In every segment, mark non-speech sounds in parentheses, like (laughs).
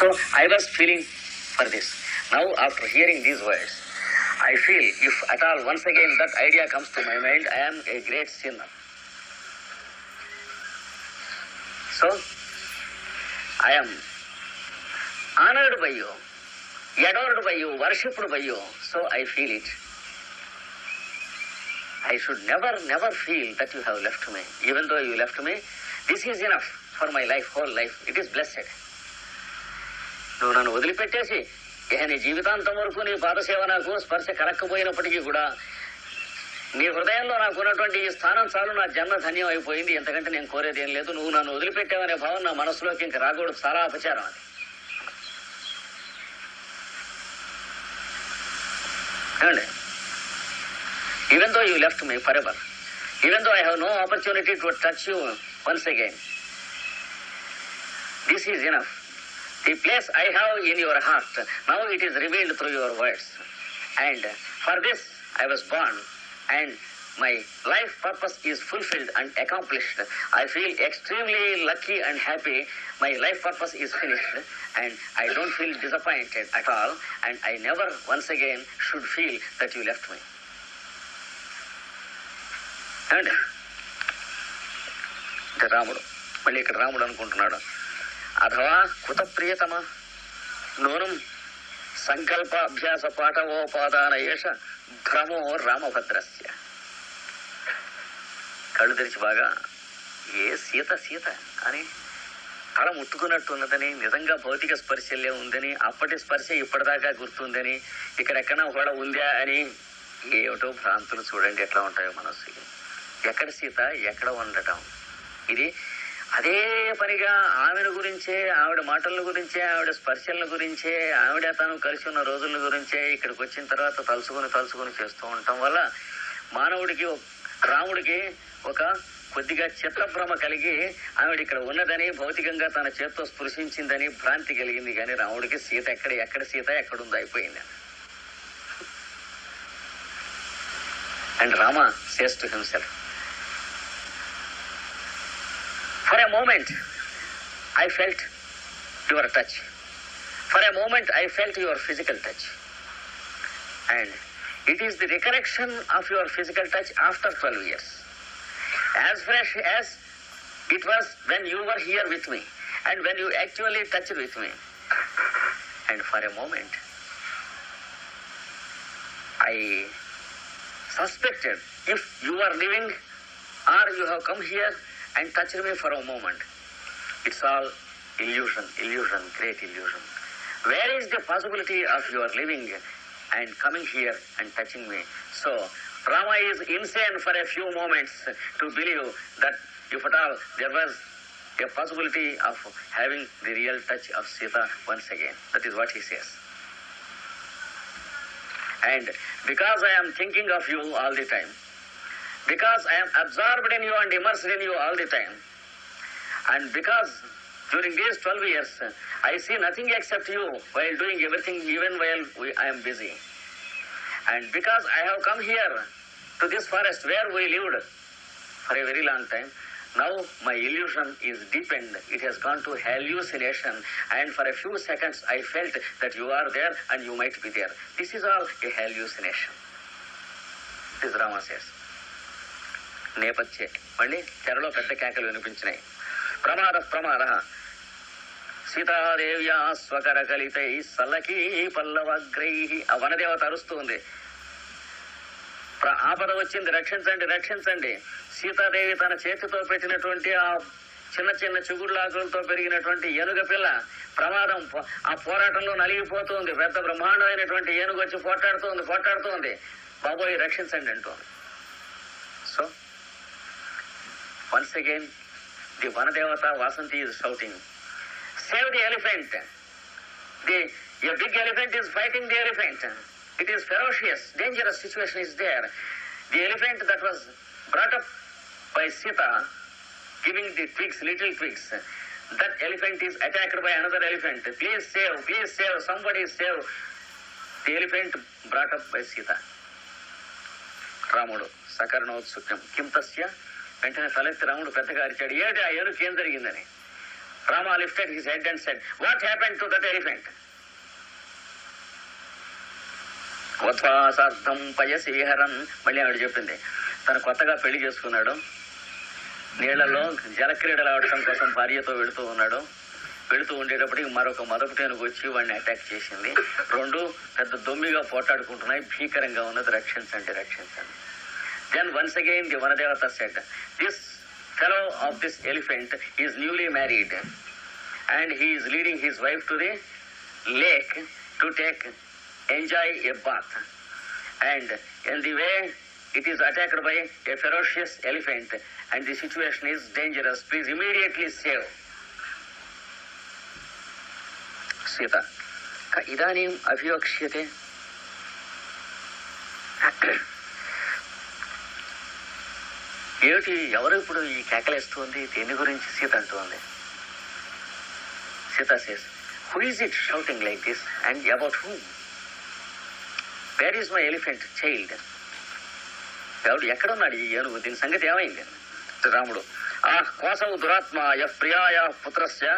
So I was feeling for this. Now, after hearing these words, I feel if at all once again that idea comes to my mind, I am a great sinner. So, I am honored by you, adored by you, worshipped by you. So I feel it. I should never, never feel that you have left me. Even though you left me, this is enough for my life, whole life. It is blessed. నువ్వు నన్ను వదిలిపెట్టేసి ఇక నీ జీవితాంతం వరకు నీ పాదసేవ నాకు స్పర్శ కలక్కపోయినప్పటికీ కూడా నీ హృదయంలో నాకు ఉన్నటువంటి ఈ స్థానం చాలు నా జన్మ ధన్యం అయిపోయింది. ఎంతకంటే నేను కోరేది ఏం లేదు. నువ్వు నన్ను వదిలిపెట్టావనే భావం నా మనసులోకి ఇంక రాకూడదు. చాలా అపచారం అది. ఏమండి? Though you left left for ever even though I have no opportunity to touch you once again this is enough. The place I have in your heart, now it is revealed through your words. And for this I was born, and my life purpose is fulfilled and accomplished. I feel extremely lucky and happy. My life purpose is finished, and I don't feel disappointed at all, and I never once again should feel that you left me. ఏమండి అంటే రాముడు మళ్ళీ ఇక్కడ రాముడు అనుకుంటున్నాడు అథవా కుత ప్రియతమ నూనం సంకల్ప అభ్యాస పాఠవోపాదాన ఏష భ్రమో రామభద్రస్య. కళ్ళు తెరిచి బాగా ఏ సీత సీత అని కళ ముట్టుకున్నట్టు ఉన్నదని నిజంగా భౌతిక స్పర్శలే ఉందని అప్పటి స్పర్శ ఇప్పటిదాకా గుర్తుందని ఇక్కడెక్కడో కూడా ఉందా అని ఏమిటో భ్రాంతులు చూడండి ఎట్లా ఉంటాయో మనస్సుకి. ఎక్కడ సీత ఎక్కడ ఉండటం? ఇది అదే పనిగా ఆమెను గురించే ఆవిడ మాటల గురించే ఆవిడ స్పర్శల గురించే ఆవిడ తను కలిసి ఉన్న రోజుల గురించే ఇక్కడికి వచ్చిన తర్వాత తలుసుకుని తలుసుకుని చేస్తూ ఉండటం వల్ల మానవుడికి ఒక- రాముడికి ఒక కొద్దిగా చిత్తభ్రమ కలిగి ఆవిడ ఇక్కడ ఉన్నదని భౌతికంగా తన చేత్తో స్పృశించిందని భ్రాంతి కలిగింది. కానీ రాముడికి సీత ఎక్కడ ఎక్కడ సీత ఎక్కడుందో అయిపోయింది. And Rama says to himself For a moment, I felt your touch. For a moment, I felt your physical touch. And it is the recollection of your physical touch after 12 years. As fresh as it was when you were here with me and when you actually touched with me. And for a moment, I suspected if you are living or you have come here and touched me for a moment. It's all illusion, illusion, great illusion. Where is the possibility of your living and coming here and touching me? So, Rama is insane for a few moments to believe that if at all there was a possibility of having the real touch of Sita once again. That is what he says. And because I am thinking of you all the time, because I am absorbed in you and immersed in you all the time, and because during these 12 years I see nothing except you while doing everything, even while we, I am busy. And because I have come here to this forest where we lived for a very long time, now my illusion is deepened. It has gone to hallucination. And for a few seconds, I felt that you are there and you might be there. This is all a hallucination. This Rama says. నేపథ్యే. మళ్ళీ తెరలో పెద్ద కేకలు వినిపించినాయి. ప్రమాద ప్రమాద. సీతాదేవ్యా స్వకర కలితై సల్లకీ పల్లవగ్రై ఆ వనదేవత అరుస్తూ ఉంది. ఆపద వచ్చింది. రక్షించండి రక్షించండి. సీతాదేవి తన చేతితో పెట్టినటువంటి ఆ చిన్న చిన్న చిగుళ్ళాకులతో పెరిగినటువంటి ఏనుగ పిల్ల ప్రమాదం పో- ఆ పోరాటంలో నలిగిపోతుంది పెద్ద బ్రహ్మాండమైనటువంటి ఏనుగు వచ్చి పోట్లాడుతుంది పోట్లాడుతుంది బాబోయ్ రక్షించండి అంటోంది. Once again the వనదేవత Vasanthi is shouting save the elephant the a big elephant is fighting the elephant. It is ferocious, dangerous situation is there. The elephant that was brought up by Sita, giving the twigs, little twigs, that elephant is attacked by another elephant. Please save, please save, somebody save. The elephant brought up by Sita. రాముడు సకరణోత్సుక్యం కిం తస్య వెంటనే తలెత్తి రాముడు పెద్దగా అరిచాడు. ఏమిటి ఆ ఏనుగు ఏం జరిగిందని? Rama lifted his head and said what happen to that elephant కొత్వాసార్థం పయసీహరన్ మళ్ళీ ఆవిడ చెప్పింది. తను కొత్తగా పెళ్ళి చేసుకున్నాడు. నీళ్ళలో జలక్రీడలు ఆడటం కోసం భార్యతో వెళుతూ ఉన్నాడు. వెళుతూ ఉండేటప్పటికి మరొక మదపుటేనుగు వచ్చి వాడిని అటాక్ చేసింది. రెండు పెద్ద దొమ్మిగా పోటాడుకుంటున్నాయి. భీకరంగా ఉన్నది. రక్షించండి రక్షించండి. Then once again the Vanadevata said, This fellow of this elephant is newly married and he is leading his wife to the lake to take enjoy a bath. And in the way it is attacked by a ferocious elephant and the situation is dangerous. Please immediately save. Sita. Ka idanim avyokshyate ఏమిటి? ఎవరు ఇప్పుడు ఈ కేకలేస్తుంది దేని గురించి సీత అంటుంది? Sita says who is it shouting like this and about who where is my elephant child ఎవడు ఎక్కడున్నాడు ఈ ఏనుగు? దీని సంగతి ఏమైంది? రాముడు ఆ కోసం దురాత్మ యః ప్రియాయ పుత్రస్య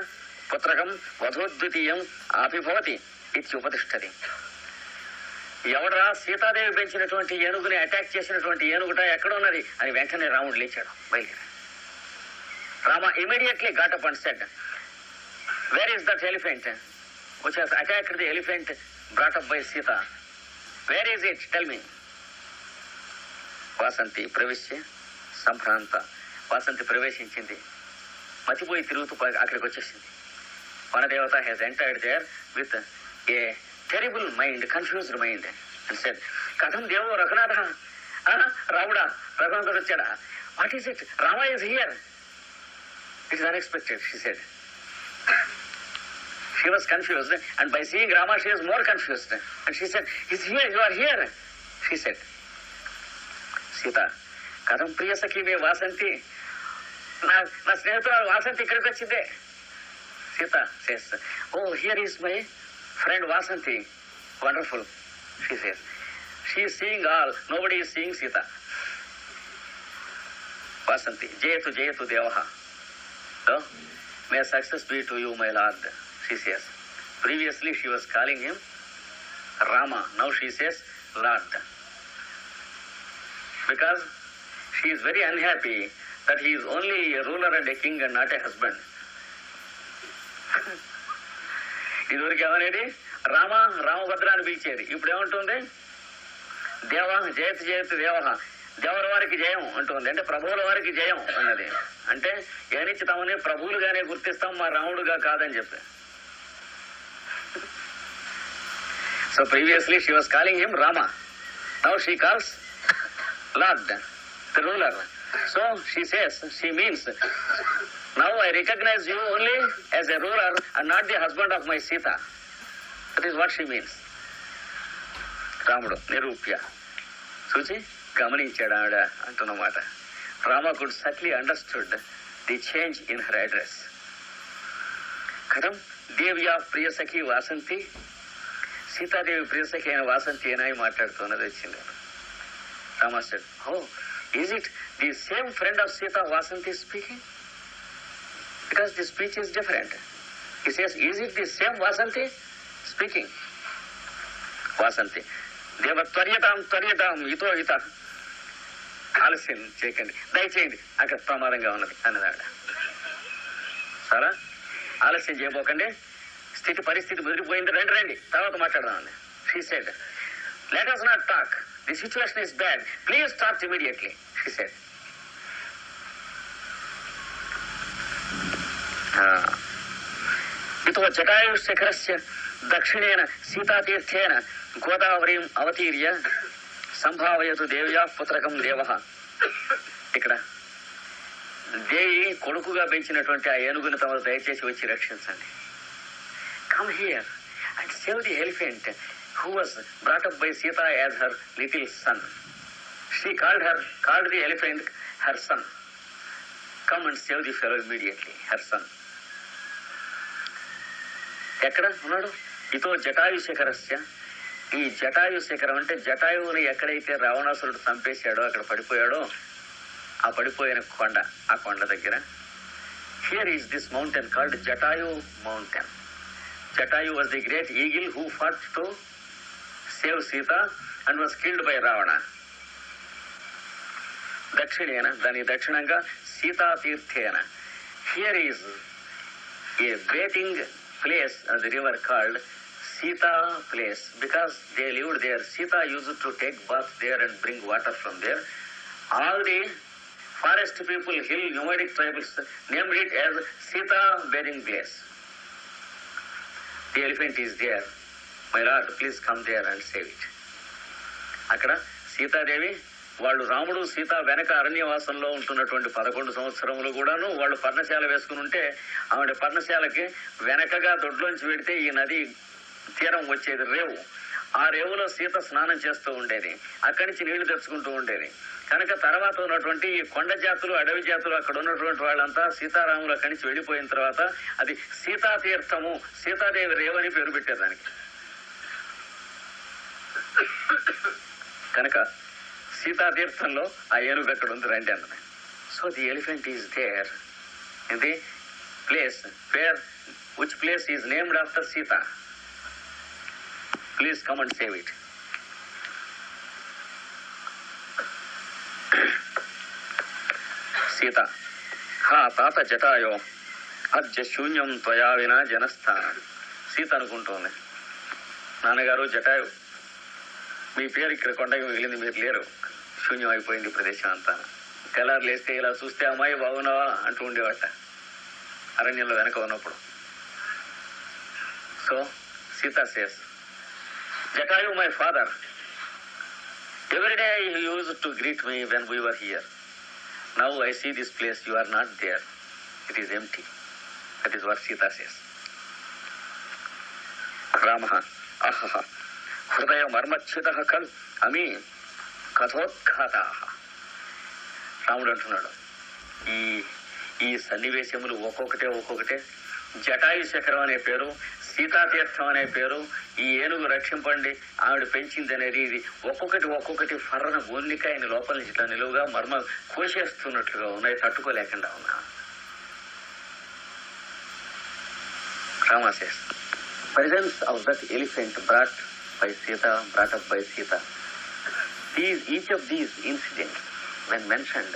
పుత్రకం వధోద్వితీయం అభిభవతి ఇది ఉపతిష్టది ఎవడరా సీతాదేవి పెంచినటువంటి ఏనుగుని అటాక్ చేసినటువంటి ఏనుగుట ఎక్కడ ఉన్నది అని వెంటనే రాముడు లేచాడు. బయలుదేరి Rama immediately got up and said where is that elephant which has attacked the elephant brought up by Sita where is it tell me Vasanti ప్రవేశ్య సంభ్రాంత వాసంతి ప్రవేశించింది. మతిపోయి తిరుగుతూ అక్కడికి వచ్చేసింది. Vanadevata has entered there with a terrible mind confused mind and said కథం దేవో రఘునాథ. ఆ, రాముడా రఘునాథుడు వచ్చాడా? What is it Rama is here it is unexpected she said she was confused and by seeing Rama she was more confused and she said is here you are here she said Sita కథం ప్రియ సఖి మే వాసంతి. నా నా స్నేహితురాలు వాసంతి ఇక్కడికి వచ్చిందే. Sita says oh here is my friend Vasanti, wonderful, she says. She is seeing all, nobody is seeing Sita. Vasanti, Jayatu Jayatu Devaha. So, may success be to you, my Lord, she says. Previously she was calling him Rama, now she says Lord. Because she is very unhappy that he is only a ruler and a king and not a husband. ఇదివరకు ఏమనేది? రామ రామభద్ర అని పిలిచేది. ఇప్పుడు ఏమంటుంది దేవ జయత జయత దేవ. దేవర వారికి జయం అంటుంది. అంటే ప్రభువుల వారికి జయం అన్నది. అంటే ఏనిచ్చి తమని ప్రభువులుగానే గుర్తిస్తాం మా రాముడుగా కాదని చెప్పి. So previously she was calling him Rama now she calls lord the ruler So she says, she now I recognize you only as a ruler and not the husband of my Sita. That is what she means. రాముడు నిరూప్య చూచి గమనించాడు ఆవిడ అంటున్నమాట Rama could subtly understood the change in her address కథం దేవ్యా ప్రియసఖి వాసంతి సీతాదేవి ప్రియసఖి అయిన వాసంతి అని మాట్లాడుతున్నది వచ్చింది Rama said, Oh, is it the same friend of Sita Vasanti speaking? Because the speech is different. He says, Is it the same Vasanti? Speaking? Vasanti. దేవ త్వర్యతాం త్వర్యతాం ఇతో ఇత ఆలస్యం చేయకండి దయచేయండి అక్కడ ప్రమాదంగా ఉన్నది అన్నదాడ సరే ఆలస్యం చేయబోకండి స్థితి పరిస్థితి ముదిరిపోయింది రండి రండి తర్వాత మాట్లాడదామండి she said let us not talk the situation is bad please start immediately she said ఇతో జటాయుశిఖరస్య దక్షిణేన సీతాతీర్థేన గోదావరీం అవతీర్య సంభావయతు దేవ్యా పుత్రకం దేవ. ఇక్కడ దేవి కొడుకుగా పెంచినటువంటి ఆ ఏనుగుని తమరు దయచేసి వచ్చి రక్షించండి. Come here and save the elephant who was brought by Sita as her little son she called her called the elephant her son come and save the fellow immediately her son ఎక్కడ ఉన్నాడు ఇతో జటాయు శిఖరస్య ఈ జటాయు శిఖరం అంటే జటాయువుని ఎక్కడైతే రావణాసురుడు చంపేశాడో అక్కడ పడిపోయాడో ఆ పడిపోయిన కొండ ఆ కొండ దగ్గర. Here is this mountain called Jatayu mountain Jatayu was the great eagle who fought to save Sita and was killed by Ravana దక్షిణేన దాని దక్షిణంగా సీతాతీర్థేన. Here is a greeting place on the river called Sita place because they lived there. Sita used to take bath there and bring water from there. All the forest people, hill nomadic tribes named it as Sita bathing place. The elephant is there. My lord, please come there and save it. అక్కడ సీతాదేవి వాళ్ళు రాముడు సీత వెనక అరణ్యవాసంలో ఉంటున్నటువంటి పదకొండు సంవత్సరములు కూడాను వాళ్ళు పర్ణశాల వేసుకుని ఉంటే ఆవిడ పర్ణశాలకి వెనకగా దొడ్లోంచి పెడితే ఈ నది తీరం వచ్చేది రేవు. ఆ రేవులో సీత స్నానం చేస్తూ ఉండేది. అక్కడి నుంచి నీళ్ళు తెచ్చుకుంటూ ఉండేది. కనుక తర్వాత ఉన్నటువంటి ఈ కొండ జాతులు అడవి జాతులు అక్కడ ఉన్నటువంటి వాళ్ళంతా సీతారాములు అక్కడి నుంచి వెళ్ళిపోయిన తర్వాత అది సీతాతీర్థము సీతాదేవి రేవు అని పేరు పెట్టేదానికి. కనుక సీతాతీర్థంలో ఆ ఏనుగు అక్కడ ఉంది రండి అన్నది so the elephant is there in the place where which place is named after Sita please come and save it Sita హా తాత జటాయో అద్య శూన్యం త్వయా వినా జనస్థానం సీత అనుకుంటోంది. నాన్నగారు జటాయు మీ పేరు ఇక్కడ కొండకి మిగిలింది మీరు లేరు. శూన్యం అయిపోయింది ప్రదేశం అంతా. తెల్లారు లేస్తే ఇలా చూస్తే అమ్మాయి బాగున్నావా అంటూ ఉండేవాట. అరణ్యంలో వెనక ఉన్నప్పుడు. So Sita says Jatayu my father everyday use to greet me when we were here now I see this place you are not there it is empty that is were Sita says Rama అహ హృదయ మర్మచ్యుత ఖల్ అమీ కథోద్ఘాత రాముడు అంటున్నాడు ఈ ఈ సన్నివేశములు ఒక్కొక్కటే ఒక్కొక్కటే. జటాయు శకరం అనే పేరు సీతాతీర్థం అనే పేరు ఈ ఏనుగు రక్షింపండి. ఆవిడ పెంచింది అనేది ఇది. ఒక్కొక్కటి ఒక్కొక్కటి ఫర్రన గోన్నికాయని లోపల నుంచి ఇట్లా నిలువుగా మర్మ కోసేస్తున్నట్లుగా ఉన్నాయి తట్టుకోలేకుండా ఉన్నా. రామాశేష్ presence of that elephant brought by Sita brought up by Sita These, each of these incidents, when mentioned,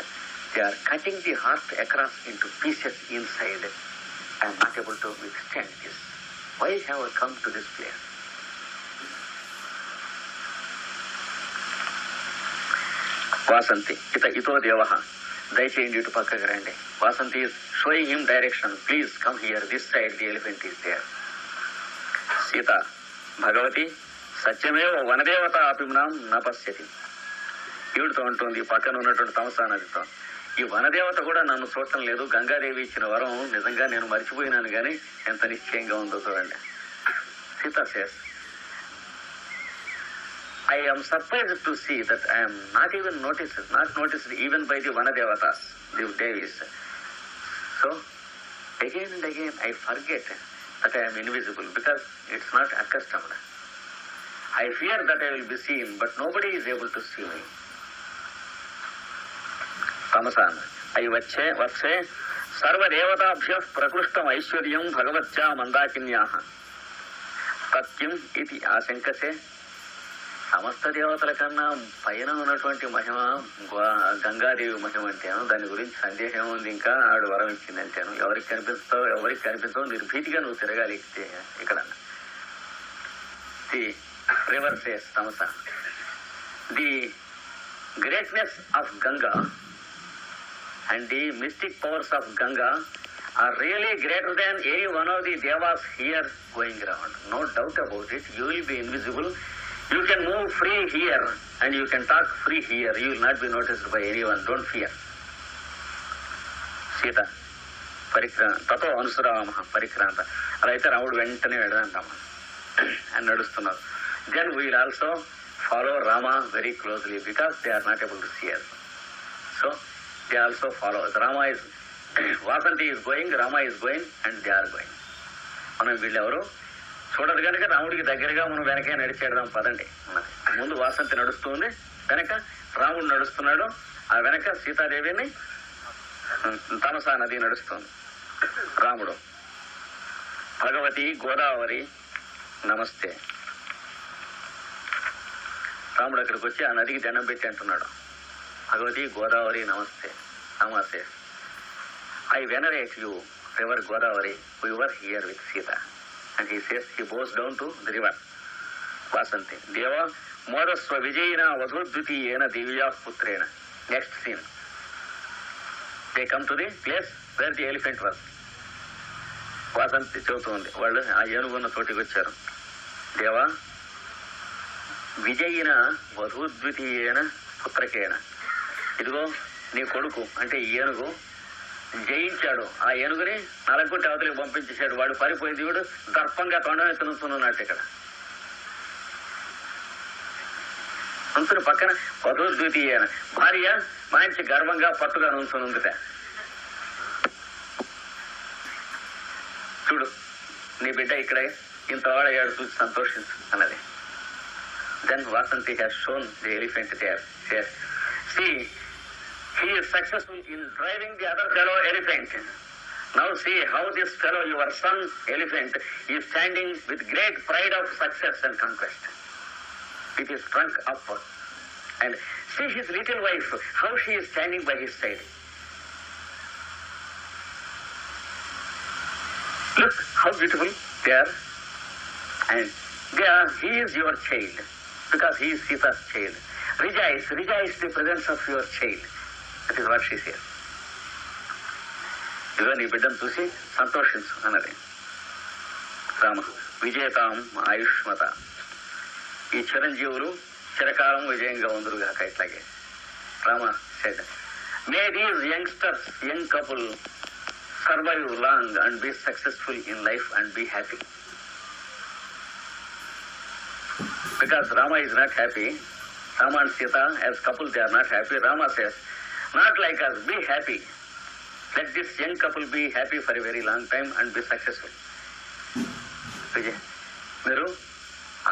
they are cutting the heart across into pieces inside. I am not able to withstand this. Why have I come to this place? Vasanti ఇత ఇతో దేవ దయచేయండి ఇటు పక్కకి రండి Vasanthi showing him direction please come here this side the elephant is there Sita Bhagavati సత్యమేవ వనదేవత అపిమ్నాం నపశ్యతి ఏడుతూ ఉంటుంది పక్కన ఉన్నటువంటి సంస్థాన ఈ వనదేవత కూడా నన్ను చూడటం లేదు. గంగాదేవి ఇచ్చిన వరం నిజంగా నేను మర్చిపోయినాను కానీ ఎంత నిశ్చయంగా ఉందో చూడండి. Sita I am surprise to see that I'm not even notice not notice even by the vanadevata the devis so again and again I forget that I'm invisible because it's not accustomed I fear that I will be seen but nobody is able to see my తమసాన్ అవి వచ్చే వచ్చే సర్వదేవతాభ్య ప్రకృష్టం ఐశ్వర్యం భగవత్యా మందాకిన్యా సత్యం ఇది ఆశంకసే సమస్త దేవతల కన్నా పైన ఉన్నటువంటి మహిమ గో- గంగాదేవి మహిమ అంటేను దాని గురించి సందేహం ఉంది ఇంకా ఆవిడ వరం ఇచ్చింది అంటేను. ఎవరికి కనిపిస్తావు ఎవరికి కనిపిస్తావు నిర్భీతిగా నువ్వు తిరగాలి ఇక్కడ the rivers Tamasa the greatness of Ganga. And the mystic powers of Ganga are really greater than any one of the devas here going around. No doubt about it. You will be invisible. You can move free here and you can talk free here. You will not be noticed by anyone. Don't fear. Sita పరిక్రా తతో అనుసరామ పరిక్రాంత అలా అయితే రాముడు వెంటనే వెళ్దాం అని నడుస్తున్నారు then we'll also follow Rama very closely because they are not able to see so they also follow Rama is Vasanti is going Rama is going and they are going మనం వీళ్ళెవరు? చూడదు కనుక రాముడికి దగ్గరగా మనం వెనకే నడిచేద్దాం పదండి. ముందు వాసంతి నడుస్తుంది వెనక రాముడు నడుస్తున్నాడు. ఆ వెనక సీతాదేవిని తమసా నది నడుస్తుంది. రాముడు. భగవతి గోదావరి నమస్తే. రాముడు అక్కడికి వచ్చి ఆ నదికి దండం పెట్టి అంటున్నాడు. భగవతి గోదావరి నమస్తే. నమస్తే. I venerate you river Godavari. We were here with Sita and he says he bows down to the river Vasanti దేవ మోదస్వ విజయిన వధూద్వితీయేన దివ్యా పుత్రేణ next scene they come to the place where the elephant was Vasanti చెబుతుంది. వాళ్ళు ఆ ఏనుగున్న చోటికి వచ్చారు. దేవా విజయిన వధూద్వితీయేన పుత్రకేన. ఇదిగో నీ కొడుకు అంటే ఏనుగు జయించాడు. ఆ ఏనుగుని నలగొట్టి అవతలికి పంపించేశాడు. వాడు పారిపోయి దేవుడు దర్పంగా తొండమే తినుతున్నాడు ఇక్కడ. అంతుని పక్కన వధూద్వితీయ భార్య మంచి గర్వంగా పట్టుగా నుంచునుందిట చూడు నీ బిడ్డ ఇక్కడే ఇంత వాడయ్యాడు చూసి సంతోషించు అన్నది. Then Vasanti has shown the elephant there see he is successful in driving the other fellow elephant. Now see how this fellow, your son elephant, is standing with great pride of success and conquest. It is trunk up. And see his little wife, how she is standing by his side. Look how beautiful they are. And they are, he is your child, because he is Sita's child. Rejoice, rejoice the presence of your child. అది is ఇదిగో నీ బిడ్డను చూసి సంతోషించు అన్నది. రామ విజయతాం ఆయుష్మత. ఈ చిరంజీవులు చిరకాలం విజయంగా ఉందరుగాక ఇట్లాగే. Rama said may these youngsters young couple survive long and be successful in life and be happy because Rama is not happy Rama and Sita as couple they are not happy Rama says not like us, be happy. Let this young couple be happy for a very long time and be successful. విజయ్ మీరు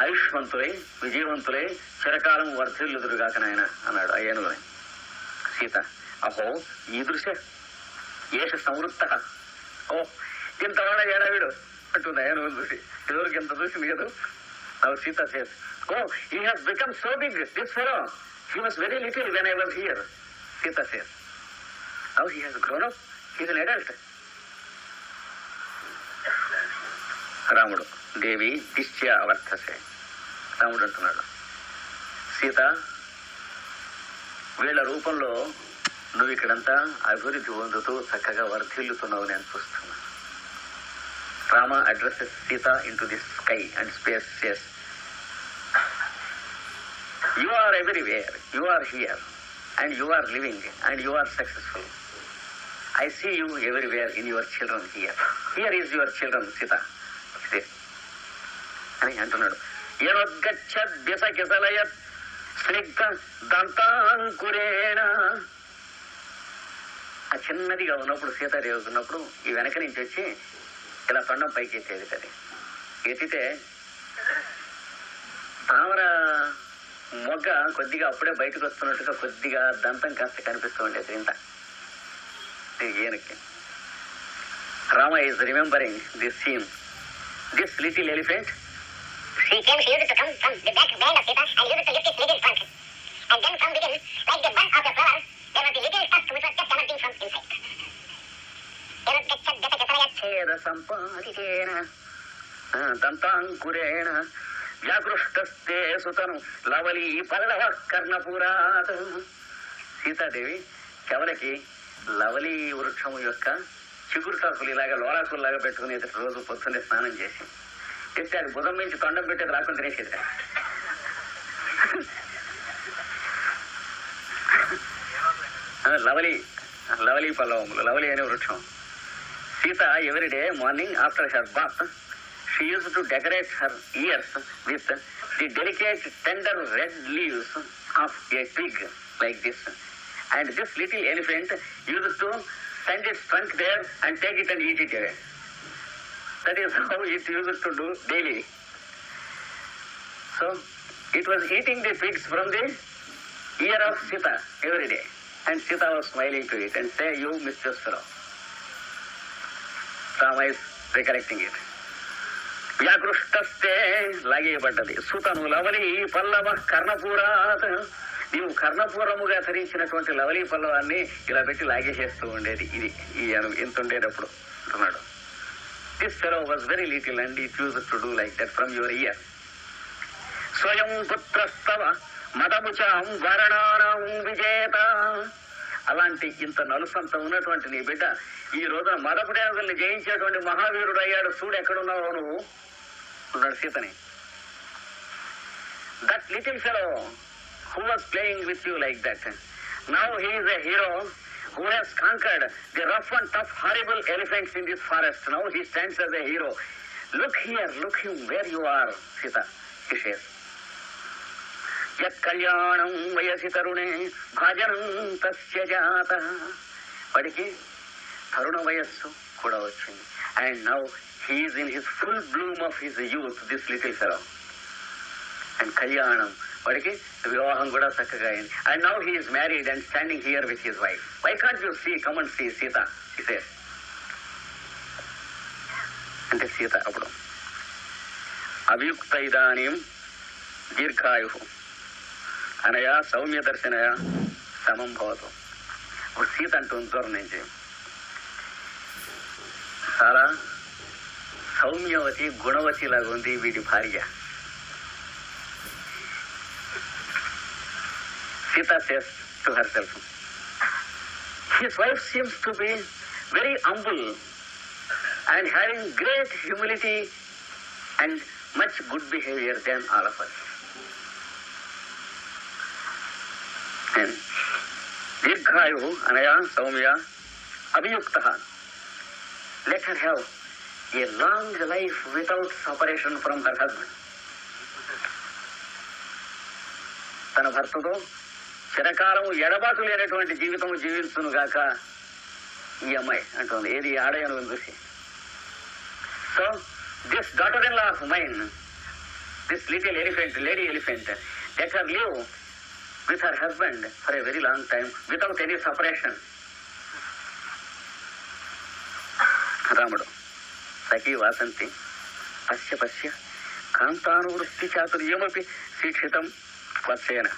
ఆయుష్మంతులై విజయవంతులై చిరకాలం వర్ధిల్లుదురుగాక నాయన అన్నాడు అయ్యనుని సీత అహో ఈదృశ ఏష సంవృత్త ఓ ఇంతవాడ ఏడావిడు అంటుంది అయ్యను చూసి ఎవరికి ఎంత చూసింది కదా Now Sita says, Oh, he has become so big, this fellow. He was very little when I was here. Sita says, Now he has grown up. he's an adult. రాముడు దేవి దిశ్య వర్తసే రాముడు అంటున్నాడు. సీత వీళ్ళ రూపంలో నువ్వు ఇక్కడంతా అభివృద్ధి పొందుతూ చక్కగా వర్ధిల్లుతున్నావు నేను చూస్తున్నా. Rama addresses Sita in to the sky and space says you are everywhere you are here and you are living and you are successful I see you everywhere in your children here here is your children Sita అని అంటున్నాడు. ఏనొగ్గచ్చ దిశ కిసలయ స్నిగ్ధ దంతాంకురేణ. ఆ చిన్నదిగా ఉన్నప్పుడు సీతాదేవి ఉన్నప్పుడు ఈ వెనక నుంచి వచ్చి ఇలా తొండం పైకి ఎత్తేది కదా. ఎత్తితే తామర మొగ్గ కొద్దిగా అప్పుడే బయటకు వస్తున్నట్టుగా కొద్దిగా దంతం కాస్త కనిపిస్తూ ఉండే త్రింత ఈయనకి. Rama is remembering this scene. This little elephant. దంతాంకురేణ. జాగృష్టస్తే సుతను లవలి పల్లవ కర్ణపురాత్ సీతాదేవి కవలకి లవలి వృక్షము యొక్క చిగురు చిగురుటాకులు ఇలాగా లోలాకుల్లాగా పెట్టుకుని ఇతడు రోజు పొద్దున్నే స్నానం చేసి తెస్తే అది బుధం నుంచి తొండం పెట్టేది రాకుండా తినేసేది. లవలీ లవలి లవలి పల్లవములు లవలి అనే వృక్షం. Sita everyday morning after her bath She used to decorate her ears with the delicate, tender red leaves of a fig, like this. And this little elephant used to send its trunk there and take it and eat it away. That is (laughs) how it used to do daily. So it was eating the figs from the ear of Sita every day. And Sita was smiling to it and say, you mischievous fellow. Rama is recollecting it. వ్యాకృష్టస్తే లాగేయబడ్డది. సుతను లవలి పల్లవ కర్ణపూరాత్. నీవు కర్ణపూరముగా ధరించినటువంటి లవలి పల్లవాన్ని ఇలా పెట్టి లాగేసేస్తూ ఉండేది. ఇది ఈ అను ఇంత ఉండేటప్పుడు అంటున్నాడు this fellow was very little and he chews to do like that from your ear స్వయం పుత్రస్తవ మదముచాం వరణానం విజేత అలాంటి ఇంత నలుసంత ఉన్నటువంటి నీ బిడ్డ ఈ రోజున మదపుడేవల్ని జయించేటువంటి మహావీరుడు అయ్యాడు చూడు ఎక్కడున్నావు నువ్వు ఉన్నాడు సీతని that little fellow who was playing with you like that now he's a hero who has conquered the rough and tough horrible elephants in this forest. Now he stands as a hero. Look here, look him where you are, Sita, he says. యత్ కళ్యాణం వయసి తరుణే భజనం తస్య జాత వాడికి తరుణ వయస్సు కూడా వచ్చింది। And now he's in his full bloom of his youth this little fellow and కళ్యాణం వాడికి వివాహం కూడా చక్కగా అయింది. And now he's married and standing here with his wife why can't you see come on see Sita ఇసే అంటే సీత అప్పుడు. అభియుక్త ఇదానీం దీర్ఘాయు. అనయా సౌమ్య దర్శనయ? సమం భవతు. ఇప్పుడు సీత అంటుంది దూరం నుంచి. చాలా సౌమ్యవతి గుణవతి లాగా ఉంది వీడి భార్య. Sita says to herself his wife seems to be very humble and having great humility and much good behaviour then all of us దీర్ఘాయు అనయా సౌమ్య అభియుక్త. Let her have a long life without separation from her husband తన భర్తతో చిరకాలం ఎడబాటు లేనటువంటి జీవితం జీవించును గాక ఈ అమ్మాయి అంటుంది. ఏది ఆడయను చూసి so this daughter in law of mine this little elephant lady elephant let her live with her husband for a very long time without any separation. రాముడు సఖీ వాసంతి పశ్య పశ్య కాంతానువృత్తి చాతుర్యమపి శిక్షితం వత్సేన.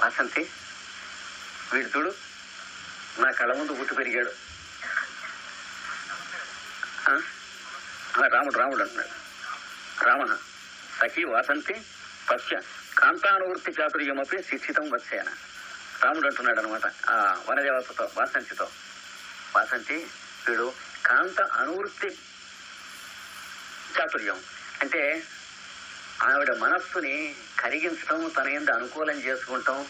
వాసంతి వీడు చూడు నా కళ ముందు పుట్టి పెరిగాడు. రాముడు రాముడు అంటున్నాడు. రామ సఖీ వాసంతి పశ్య. సంతానవృత్తి చాతుర్యమపి శిక్షితం వచ్చేయన రాముడు అంటున్నాడు అనమాట ఆ వనదేవతతో వాసంతితో. వాసంతి వీడు కాంత అనువృత్తి చాతుర్యం. అంటే ఆవిడ మనస్సుని కరిగించటం తన ఎందు అనుకూలం చేసుకుంటాం.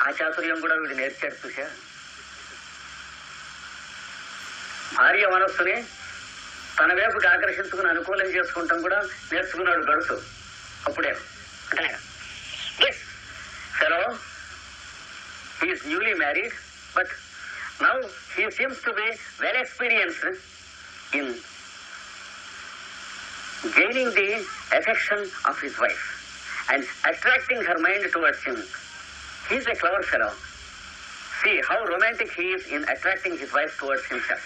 ఆ చాతుర్యం కూడా వీడు నేర్చాడు చూసా భార్య మనస్సుని తన వైపుకి ఆకర్షించుకుని అనుకూలం చేసుకుంటాం కూడా నేర్చుకున్నాడు గడుసు అప్పుడే. అంటే fellow, he is newly married, but now he seems to be well experienced in gaining the affection of his wife and attracting her mind towards him. He is a clever fellow. See how romantic he is in attracting his wife towards himself.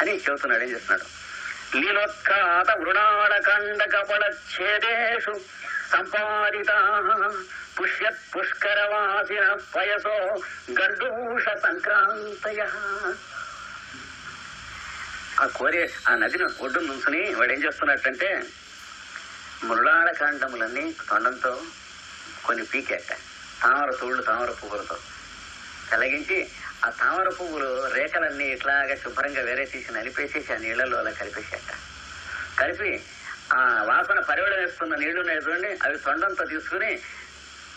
అని చెబుతున్నాడు ఏం చేస్తున్నాడు లీలోత్కాత వృణాళకండ కపల ఛేదేషు సంపాదిత పుష్యత్ పుష్కరవాసిన పయసో గండూష సంక్రాంతయ. ఆ కోరే ఆ నదిని ఒడ్డు నుంచుని వాడు ఏం చేస్తున్నట్టంటే మృళాల కాండములన్నీ తొండంతో కొన్ని పీకేట. తామర తూళ్ళు తామర పువ్వులతో. కలిగించి ఆ తామర పువ్వులు రేఖలన్నీ ఇట్లాగా శుభ్రంగా వేరే తీసి నలిపేసేసి ఆ నీళ్ళలో అలా కలిపేసేట. కలిపి ఆ వాసన పరివడ వేస్తున్న నీళ్ళు ఉన్నాయి చూడండి అవి తొండంతో తీసుకుని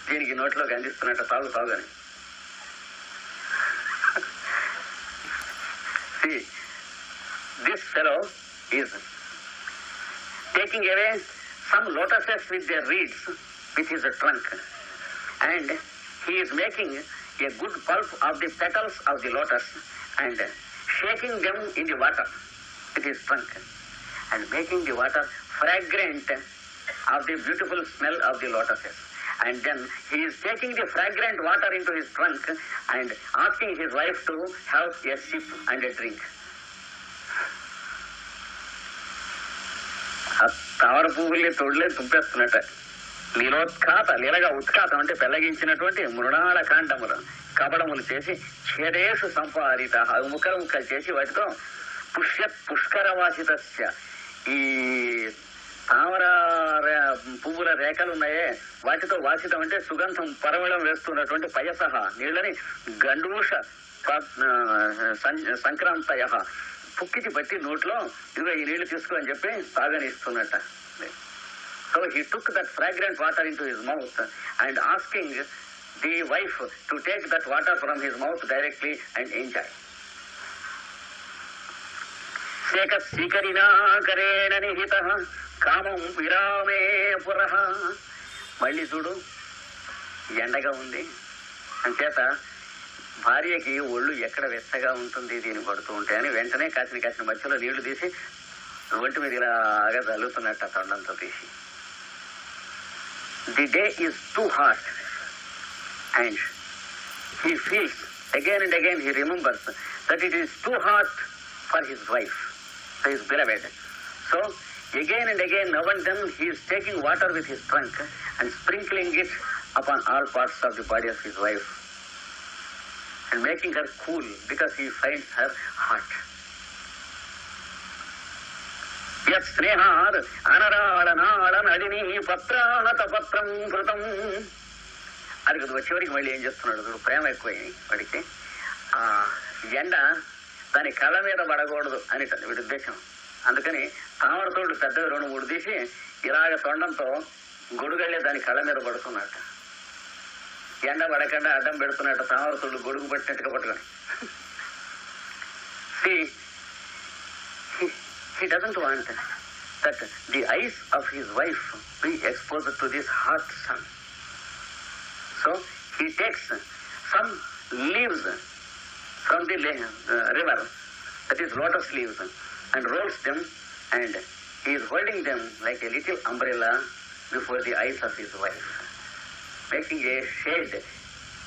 దీనికి నోట్లోకి అందిస్తున్నట్టు తాగు తాగని this fellow is taking away some lotuses with their reeds with his trunk and he is making a good pulp of the petals of the lotus and shaking them in the water with his trunk and making the water fragrant of the beautiful smell of the lotuses and then he is taking the fragrant water into his trunk and asking his wife to have a sip and a drink. ఆ తామర పువ్వుల్ని తొడిలే తుంపేస్తున్నట్ట లీలోత్ఖాత లీలగా ఉత్ఖాతం అంటే పెళ్ళగించినటువంటి మృణాల కాండములు కబడములు చేసి ఛేదేషు సంపాదిత ముక్కలు ముక్కలు చేసి వాటితో పుష్య పుష్కరవాసిత ఈ తామర పువ్వుల రేఖలు ఉన్నాయే వాటితో వాసితం అంటే సుగంధం పరమళం వేస్తున్నటువంటి పయసహ నీళ్ళని గండూష సంక్రాంతయ పుక్కిటి బట్టి నోట్లో ఇదిగో ఈ నీళ్ళు తీసుకో అని చెప్పి తాగనిస్తున్నట్ట so he took that fragrant water into his mouth and asking the wife to take that water from his mouth directly and enjoy శేఖ శీకరినాకరేణ నిహిత కామం విరామే పురహ మళ్ళీ చూడు ఎండగా ఉంది. అంచేత భార్యకి ఒళ్ళు ఎక్కడ వెచ్చగా ఉంటుంది దీన్ని పడుతూ ఉంటే అని వెంటనే కాసిన కాసిన మధ్యలో నీళ్ళు తీసి ఒంటి మీద ఇలాగా చల్లుతున్నట్టు ఆ తొండంతో తీసి. The day is too hot and he again again and again he remembers that it is too hot for his wife, his his so So again and again, now and then, he is taking water with his trunk and sprinkling it upon all parts of the body of his wife and making her cool because he finds her hot. యత్ స్నేహార్ అనరాళ నాళ నడిని పత్రానత పత్రం భృతం అది కదా చివరికి మళ్ళీ ఏం చేస్తున్నాడు చూడు ప్రేమ ఎక్కువైంది వాడికి ఆ ఎండ దాని కళ్ళ మీద పడకూడదు అని వీడి ఉద్దేశం అందుకని తామరతోడు పెద్ద రుణం ఊడి తీసి ఇలాగ తొండంతో గొడుగళ్ళే దాని కళ్ళ మీద పడుతున్నాడు ఎండ పడకుండా అడ్డం పెడుతున్నట్టు తామరతోడు గొడుగు పట్టినట్టుగా పట్టుకొని. He doesn't want eyes of his wife be expose to this heart sun so he takes some leaves from the river that is lotus leaves and rolls them, and he is holding them like a little umbrella before the eyes of his wife, making a shade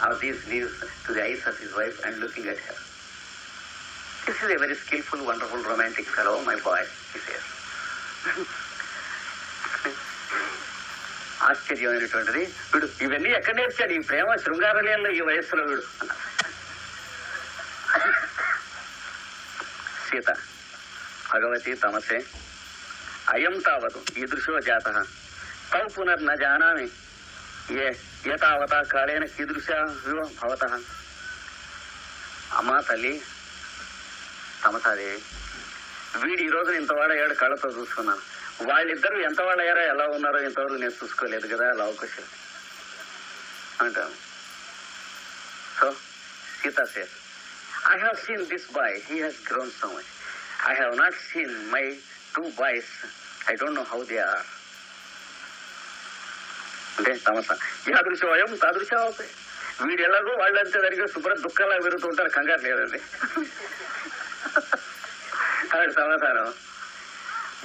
of these leaves to the eyes of his wife and looking at her. This is a very skillful, wonderful, romantic fellow, my boy, he says. ఆశ్చర్యమైనటువంటిది వీడు ఇవన్నీ ఎక్కడ నేర్చాడు ఈ ప్రేమ శృంగారలీలలో ఈ వయస్సులో వీడు సీత భగవతి తమసే. అయం తావత్ ఈదృశో జాత తౌ పునర్న జానామి। ఏ ఏతావత కాళేన కీదృశ భవత। అమ్మా తల్లి తమసాదే. వీడు ఈరోజు ఇంతవాడయ్యాడు కళ్ళతో చూసుకున్నాను. వాళ్ళిద్దరూ ఎంత వాళ్ళయ్యారో ఎలా ఉన్నారో ఇంతవరకు నేను చూసుకోలేదు కదా అలా అవకాశం అంటాను. So Sita says I have seen this boy he has grown so much I have not seen my two boys I don't know how they are అంటే తమస యాదృశం తాదృశం అవుతాయి వీడు ఎలాగో వాళ్ళంతే జరిగే శుభ్ర దుఃఖంలా పెరుగుతూ ఉంటారు కంగారు లేదండి అలాంటి సమాధానం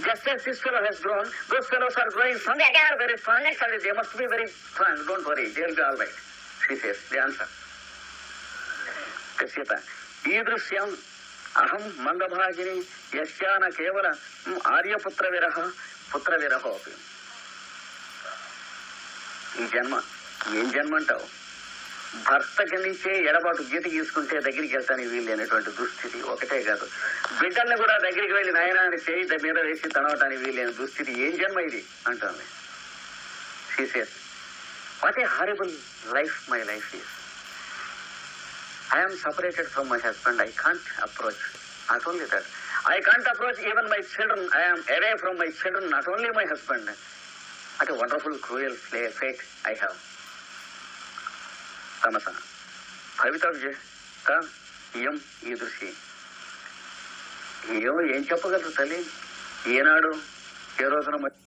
just as this fellow has grown, those fellows are growing somewhere. They are very strong and solid. They must be very strong. Don't worry. They will be all right. She says the answer. కశ్యత ఈదృశ్యం అహం మందభాగిని యశ్యాన కేవల ఆర్యపుత్ర విరహ పుత్ర విరహోపి ఈ జన్మ ఏం జన్మ అంటావు? భర్తకి నుంచే ఎడబాటు గీత తీసుకుంటే దగ్గరికి వెళ్తాను వీలు దుస్థితి ఒకటే కాదు. బిడ్డల్ని కూడా దగ్గరికి వెళ్ళి నాయన అని చేయి ద- మీద వేసి తనవటానికి వీలు దుస్థితి ఏం జన్మ ఇది? అంటుంది she says what a horrible life my life is I am separated from my husband. I can't approach. Not only that, I can't approach even my children. I am away from my children, not only my husband. What a wonderful, cruel fla- fate I have. తమస భవితవ్య ఇయం ఈ దృశ్యం ఏమో ఏం చెప్పగలరు తల్లి ఏనాడు ఏ రోజున